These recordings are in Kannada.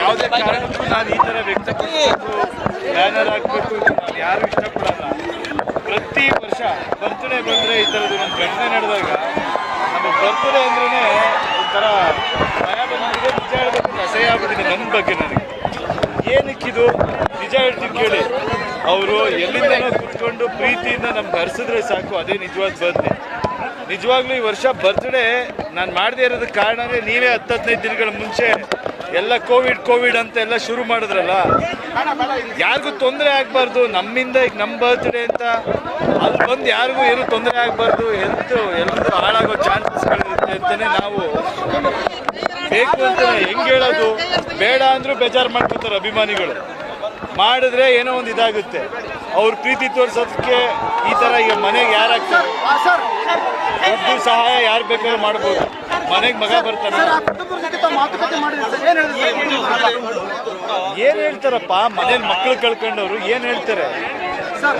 ಯಾವುದೇ ಕಾರಣಕ್ಕೂ ನಾನು ಈ ಥರ ವ್ಯಕ್ತಪಡಿಸಬೇಕು ಬ್ಯಾನರ್ ಹಾಕಬೇಕು ಯಾರು ಇಷ್ಟಪಡಲ್ಲ. ಪ್ರತಿ ವರ್ಷ ಬರ್ತ್ಡೇ ಬಂದರೆ ಈ ಥರದ್ದು ಒಂದು ಘಟನೆ ನಡೆದಾಗ ನಮ್ಮ ಬರ್ತ್ಡೇ ಅಂದ್ರೇ ಒಂಥರ ಭಯ ಬಂದಿದೆ ನಿಜ ಹೇಳ್ಬೇಕು, ಅಸಹ್ಯ ಆಗ್ಬಿಟ್ಟಿದೆ ನನ್ನ ಬಗ್ಗೆ ನನಗೆ. ಏನಕ್ಕಿದು? ನಿಜ ಹೇಳ್ತೀನಿ ಕೇಳಿ. ಅವರು ಎಲ್ಲಿಂದನೋ ಕುತ್ಕೊಂಡು ಪ್ರೀತಿಯಿಂದ ನಮ್ಗೆ ಹರಿಸಿದ್ರೆ ಸಾಕು, ಅದೇ ನಿಜವಾದ ಬರ್ತ್ಡೇ ನಿಜವಾಗ್ಲೂ ಈ ವರ್ಷ ಬರ್ತ್ಡೇ ನಾನು ಮಾಡದೇ ಇರೋದಕ್ಕೆ ಕಾರಣನೇ ನೀವೇ ಹತ್ತು ಹದಿನೈದು ದಿನಗಳ ಮುಂಚೆ ಎಲ್ಲ ಕೋವಿಡ್ ಕೋವಿಡ್ ಅಂತ ಎಲ್ಲ ಶುರು ಮಾಡಿದ್ರಲ್ಲ? ಯಾರಿಗೂ ತೊಂದರೆ ಆಗಬಾರ್ದು. ನಮ್ಮಿಂದ ಈಗ ನಮ್ಮ ಬರ್ತ್ಡೇ ಅಂತ ಅಲ್ಲಿ ಬಂದು ಯಾರಿಗೂ ಏನು ತೊಂದರೆ ಆಗಬಾರ್ದು. ಹೆಲ್ತ್ ಎಲ್ಲರೂ ಹಾಳಾಗೋ ಚಾನ್ಸಸ್ಗಳಿರುತ್ತೆ ಅಂತಲೇ ನಾವು ಬೇಕು ಅಂತ ಹೆಂಗೆ ಹೇಳೋದು? ಬೇಡ ಅಂದರೂ ಬೇಜಾರು ಮಾಡ್ಕೊತಾರೆ ಅಭಿಮಾನಿಗಳು. ಮಾಡಿದ್ರೆ ಏನೋ ಒಂದು ಇದಾಗುತ್ತೆ. ಅವ್ರ ಪ್ರೀತಿ ತೋರಿಸೋದಕ್ಕೆ ಈ ತರ ಈಗ ಮನೆಗೆ ಯಾರಾಗ್ತಾರೆ ದುಡ್ಡು ಸಹಾಯ ಯಾರು ಬೇಕಾದ್ರೂ ಮಾಡ್ಬೋದು. ಮನೆಗೆ ಮಗ ಬರ್ತಾನೆ. ಏನು ಹೇಳ್ತಾರಪ್ಪ? ಮನೇಲಿ ಮಕ್ಳು ಕಳ್ಕೊಂಡವ್ರು ಏನ್ ಹೇಳ್ತಾರೆ?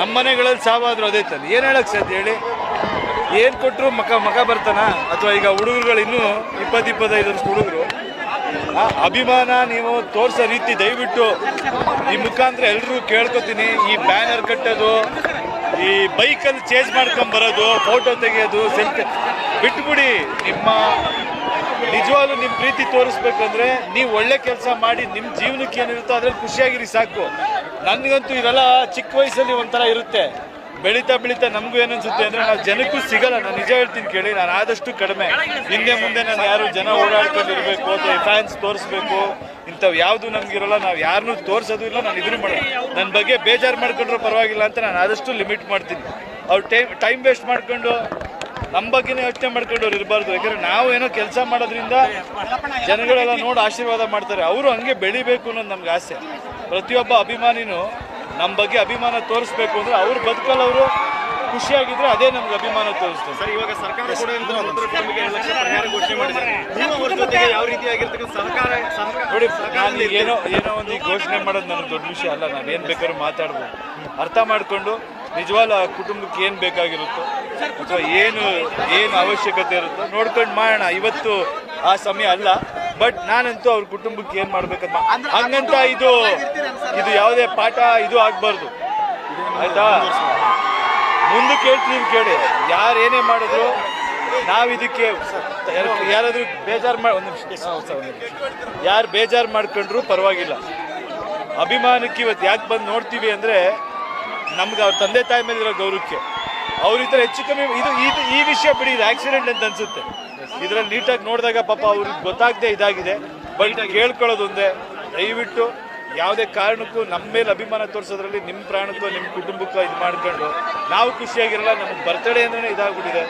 ನಮ್ಮ ಮನೆಗಳಲ್ಲಿ ಸಾವಾದ್ರು ಅದೇ ತಾನೆ. ಏನ್ ಹೇಳಕ್ ಸಾಧ್ಯ ಹೇಳಿ? ಏನ್ ಕೊಟ್ಟರು ಮಗ ಮಗ ಬರ್ತಾನ? ಅಥವಾ ಈಗ ಹುಡುಗರುಗಳು ಇನ್ನೂ ಇಪ್ಪತ್ತು ಇಪ್ಪತ್ತೈದು ವರ್ಷ ಹುಡುಗರು ಅಭಿಮಾನ ನೀವು ತೋರ್ಸೋ ರೀತಿ ದಯವಿಟ್ಟು ಈ ಮುಖಾಂತರ ಎಲ್ರಿಗೂ ಕೇಳ್ಕೊತೀನಿ. ಈ ಬ್ಯಾನರ್ ಕಟ್ಟೋದು ಈ ಬೈಕಲ್ಲಿ ಚೇಂಜ್ ಮಾಡ್ಕೊಂಡು ಬರೋದು ಫೋಟೋ ತೆಗೆಯೋದು ಸೆಲ್ಫಿ ಬಿಟ್ಬಿಡಿ. ನಿಮ್ಮ ನಿಜವಾಗ್ಲೂ ನಿಮ್ಮ ಪ್ರೀತಿ ತೋರಿಸ್ಬೇಕಂದ್ರೆ ನೀವು ಒಳ್ಳೆ ಕೆಲಸ ಮಾಡಿ ನಿಮ್ಮ ಜೀವನಕ್ಕೆ ಏನಿರುತ್ತೋ ಅದ್ರಲ್ಲಿ ಖುಷಿಯಾಗಿರಿ ಸಾಕು. ನನಗಂತೂ ಇವೆಲ್ಲ ಚಿಕ್ಕ ವಯಸ್ಸಲ್ಲಿ ಒಂಥರ ಇರುತ್ತೆ. ಬೆಳೀತಾ ಬೆಳೀತಾ ನಮಗೂ ಏನನ್ಸುತ್ತೆ ಅಂದ್ರೆ ನಾವು ಜನಕ್ಕೂ ಸಿಗಲ್ಲ. ನಾನು ನಿಜ ಹೇಳ್ತೀನಿ ಕೇಳಿ, ನಾನು ಆದಷ್ಟು ಕಡಿಮೆ. ಹಿಂದೆ ಮುಂದೆ ನಾನು ಯಾರು ಜನ ಓಡಾಡ್ಕೊಂಡಿರಬೇಕು, ಅಥವಾ ಫ್ಯಾನ್ಸ್ ತೋರಿಸ್ಬೇಕು ಇಂಥವು ಯಾವುದು ಇರೋಲ್ಲ, ನಾವು ಯಾರನ್ನೂ ತೋರಿಸೋದು ಇಲ್ಲ, ನಾನು ಇದನ್ನು ಮಾಡಲ್ಲ ನನ್ನ ಬಗ್ಗೆ ಬೇಜಾರು ಮಾಡ್ಕೊಂಡ್ರೂ ಪರವಾಗಿಲ್ಲ ಅಂತ ನಾನು ಆದಷ್ಟು ಲಿಮಿಟ್ ಮಾಡ್ತೀನಿ. ಅವ್ರು ಟೈಮ್ ಟೈಮ್ ವೇಸ್ಟ್ ಮಾಡ್ಕೊಂಡು ನಮ್ಮ ಬಗ್ಗೆನೇ ಯೋಚನೆ ಮಾಡ್ಕೊಂಡವ್ರು ಇರಬಾರ್ದು. ಯಾಕಂದ್ರೆ ನಾವು ಏನೋ ಕೆಲಸ ಮಾಡೋದ್ರಿಂದ ಜನಗಳೆಲ್ಲ ನೋಡಿ ಆಶೀರ್ವಾದ ಮಾಡ್ತಾರೆ. ಅವರು ಹಂಗೆ ಬೆಳಿಬೇಕು ಅನ್ನೋದು ನಮ್ಗೆ ಆಸೆ. ಪ್ರತಿಯೊಬ್ಬ ಅಭಿಮಾನಿನೂ ನಮ್ಮ ಬಗ್ಗೆ ಅಭಿಮಾನ ತೋರಿಸ್ಬೇಕು ಅಂದರೆ ಅವ್ರು ಬದುಕಲ್ಲ ಅವರು ಖುಷಿಯಾಗಿದ್ರೆ ಅದೇ ನಮ್ಗೆ ಅಭಿಮಾನ ತೋರಿಸ್ತದೆ. ಸರ್ ಇವಾಗ ಸರ್ಕಾರ ಕೂಡ ಇಂದು ಮೃತರ ಕುಟುಂಬಕ್ಕೆ ಲಕ್ಷ ಪರಿಹಾರ ಘೋಷಣೆ ಮಾಡಿದ್ದಾರೆ. ನೀವು ಅವ್ರ ಜೊತೆಗೆ ಯಾವ ರೀತಿಯಾಗಿರ್ತಕ್ಕಂಥ ಸಹಕಾರ ಸಹಕಾರ ನೋಡಿ ನಾನು ಏನೋ ಏನೋ ಒಂದು ಈ ಘೋಷಣೆ ಮಾಡೋದು ನನಗೆ ದೊಡ್ಡ ವಿಷಯ ಅಲ್ಲ. ನಾನು ಏನು ಬೇಕಾದ್ರೂ ಮಾತಾಡ್ಬೋದು. ಅರ್ಥ ಮಾಡಿಕೊಂಡು ನಿಜವಾಗ್ಲೂ ಆ ಕುಟುಂಬಕ್ಕೆ ಏನು ಬೇಕಾಗಿರುತ್ತೋ ಅಥವಾ ಏನು ಏನು ಅವಶ್ಯಕತೆ ಇರುತ್ತೋ ನೋಡ್ಕೊಂಡು ಮಾಡೋಣ. ಇವತ್ತು ಆ ಸಮಯ ಅಲ್ಲ. ಬಟ್ ನಾನಂತೂ ಅವ್ರ ಕುಟುಂಬಕ್ಕೆ ಏನು ಮಾಡ್ಬೇಕಂತ ಹಂಗಂತ ಇದು ಇದು ಯಾವುದೇ ಪಾಠ ಇದು ಆಗಬಾರ್ದು. ಆಯ್ತಾ? ಮುಂದಕ್ಕೆ ಹೇಳ್ತೀನಿ ಕೇಳಿ. ಯಾರು ಏನೇ ಮಾಡಿದ್ರು ನಾವು ಇದಕ್ಕೆ ಯಾರಾದರೂ ಬೇಜಾರು ಮಾಡಿ ಒಂದು ನಿಮಿಷ. ಯಾರು ಬೇಜಾರು ಮಾಡ್ಕೊಂಡ್ರು ಪರವಾಗಿಲ್ಲ. ಅಭಿಮಾನಕ್ಕೆ ಇವತ್ತು ಯಾಕೆ ಬಂದು ನೋಡ್ತೀವಿ ಅಂದರೆ ನಮ್ಗೆ ಅವ್ರ ತಂದೆ ತಾಯಿ ಮೇಲೆ ಇರೋ ಗೌರವಕ್ಕೆ. ಅವ್ರ ಈ ಹೆಚ್ಚು ಕಮ್ಮಿ ಇದು ಇದು ಈ ವಿಷಯ ಬಿಡಿ, ಇದು ಆಕ್ಸಿಡೆಂಟ್ ಅಂತ ಅನ್ಸುತ್ತೆ. ಇದರಲ್ಲಿ ನೀಟಾಗಿ ನೋಡಿದಾಗ ಪಾಪ ಅವ್ರಿಗೆ ಗೊತ್ತಾಗದೆ ಇದಾಗಿದೆ. ಬಟ್ ಕೇಳ್ಕೊಳ್ಳೋದು ಒಂದೇ. ದಯವಿಟ್ಟು ಯಾವುದೇ ಕಾರಣಕ್ಕೂ ನಮ್ಮ ಮೇಲೆ ಅಭಿಮಾನ ತೋರಿಸೋದ್ರಲ್ಲಿ ನಿಮ್ಮ ಪ್ರಾಣಕ್ಕೋ ನಿಮ್ಮ ಕುಟುಂಬಕ್ಕೂ ಇದು ಮಾಡ್ಕೊಂಡು ನಾವು ಖುಷಿಯಾಗಿರಲ್ಲ ನಮಗೆ ಬರ್ತಡೇ ಅಂದ್ರೆ ಇದಾಗ್ಬಿಟ್ಟಿದೆ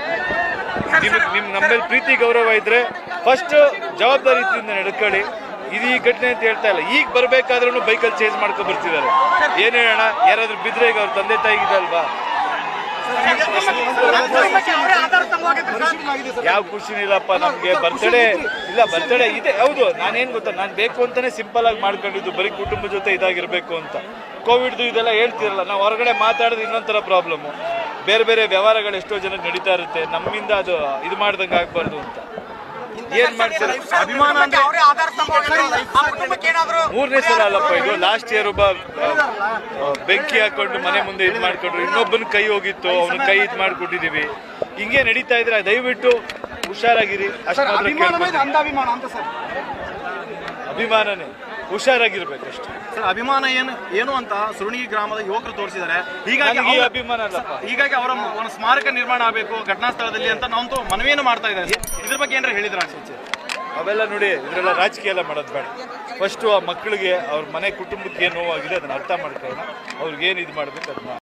ನಿಮಗೆ ನಿಮ್ಮ ನಮ್ಮ ಮೇಲೆ ಪ್ರೀತಿ ಗೌರವ ಇದ್ರೆ ಫಸ್ಟ್ ಜವಾಬ್ದಾರಿಯಿಂದ ನಡ್ಕೊಳ್ಳಿ ಇದು ಈ ಘಟನೆ ಅಂತ ಹೇಳ್ತಾ ಇಲ್ಲ ಈಗ ಬರಬೇಕಾದ್ರೂ ಬೈಕಲ್ಲಿ ಚೇಂಜ್ ಮಾಡ್ಕೊಂಡು ಬರ್ತಿದ್ದಾರೆ ಏನು ಹೇಳೋಣ ಯಾರಾದರೂ ಬಿದ್ದರೆ ಈಗ ಅವ್ರ ತಂದೆ ತಾಯಿಗಿದಲ್ವಾ ಯಾವ ಖುಷಿನೂ ಇಲ್ಲಪ್ಪ ನಮ್ಗೆ ಬರ್ತಡೇ ಇಲ್ಲ ಬರ್ತಡೇ ಇದೆ ಹೌದು ನಾನೇನ್ ಗೊತ್ತಾ ನಾನು ಬೇಕು ಅಂತಾನೆ ಸಿಂಪಲ್ ಆಗಿ ಮಾಡ್ಕೊಂಡಿದ್ದು ಬರೀ ಕುಟುಂಬ ಜೊತೆ ಇದಾಗಿರ್ಬೇಕು ಅಂತ. ಕೋವಿಡ್ದು ಇದೆಲ್ಲ ಹೇಳ್ತಿರಲ್ಲ ನಾವು ಹೊರಗಡೆ ಮಾತಾಡಿದ್ರೆ ಇನ್ನೊಂಥರ ಪ್ರಾಬ್ಲಮ್ಮು ಬೇರೆ ಬೇರೆ ವ್ಯವಹಾರಗಳು ಎಷ್ಟೋ ಜನ ನಡೀತಾ ಇರುತ್ತೆ ನಮ್ಮಿಂದ ಅದು ಇದು ಮಾಡ್ದಂಗೆ ಆಗ್ಬಾರ್ದು ಅಂತ. ಏನ್ ಮಾಡ್ತಾರೆ? ಅಭಿಮಾನ ಮೂರನೇ ಸಲ ಅಲ್ಲಪ್ಪ ಇದು ಲಾಸ್ಟ್ ಇಯರ್ ಒಬ್ಬ ಬೆಂಕಿ ಹಾಕೊಂಡು ಮನೆ ಮುಂದೆ ಇದು ಮಾಡ್ಕೊಂಡ್ರು ಇನ್ನೊಬ್ಬನ ಕೈ ಹೋಗಿತ್ತು ಅವನ ಕೈ ಇದು ಮಾಡ್ಕೊಟ್ಟಿದೀವಿ. ಹಿಂಗೆ ನಡೀತಾ ಇದ್ರೆ ದಯವಿಟ್ಟು ಹುಷಾರಾಗಿರಿ. ಅಭಿಮಾನ ಅಂತ ಸರ್. ಅಭಿಮಾನನೇ. ಹುಷಾರಾಗಿರ್ಬೇಕು ಅಷ್ಟೇ. ಸರ್ ಅಭಿಮಾನ ಏನು ಏನು ಅಂತ ಸುರುಣಿಗಿ ಗ್ರಾಮದ ಯುವಕರು ತೋರಿಸಿದ್ದಾರೆ. ಹೀಗಾಗಿ ಅಭಿಮಾನ ಅಲ್ಲಪ್ಪ. ಹೀಗಾಗಿ ಅವರ ಒಂದು ಸ್ಮಾರಕ ನಿರ್ಮಾಣ ಆಗಬೇಕು ಘಟನಾ ಸ್ಥಳದಲ್ಲಿ ಅಂತ ನಾವು ಮನವಿಯನ್ನು ಮಾಡ್ತಾ ಇದ್ದಾರೆ ಇದ್ರ ಬಗ್ಗೆ ಏನಾರ ಹೇಳಿದ್ರ ಅವೆಲ್ಲ ನೋಡಿ ಇದ್ರೆಲ್ಲ ರಾಜಕೀಯ ಎಲ್ಲ ಮಾಡೋದು ಬೇಡ. ಫಸ್ಟು ಆ ಮಕ್ಕಳಿಗೆ ಅವ್ರ ಮನೆ ಕುಟುಂಬಕ್ಕೆ ಏನು ನೋವಾಗಿದೆ ಅದನ್ನ ಅರ್ಥ ಮಾಡ್ಕೊಳ್ಳೋಣ. ಅವ್ರಿಗೆ ಏನು ಇದು ಮಾಡಬೇಕು ಅದನ್ನ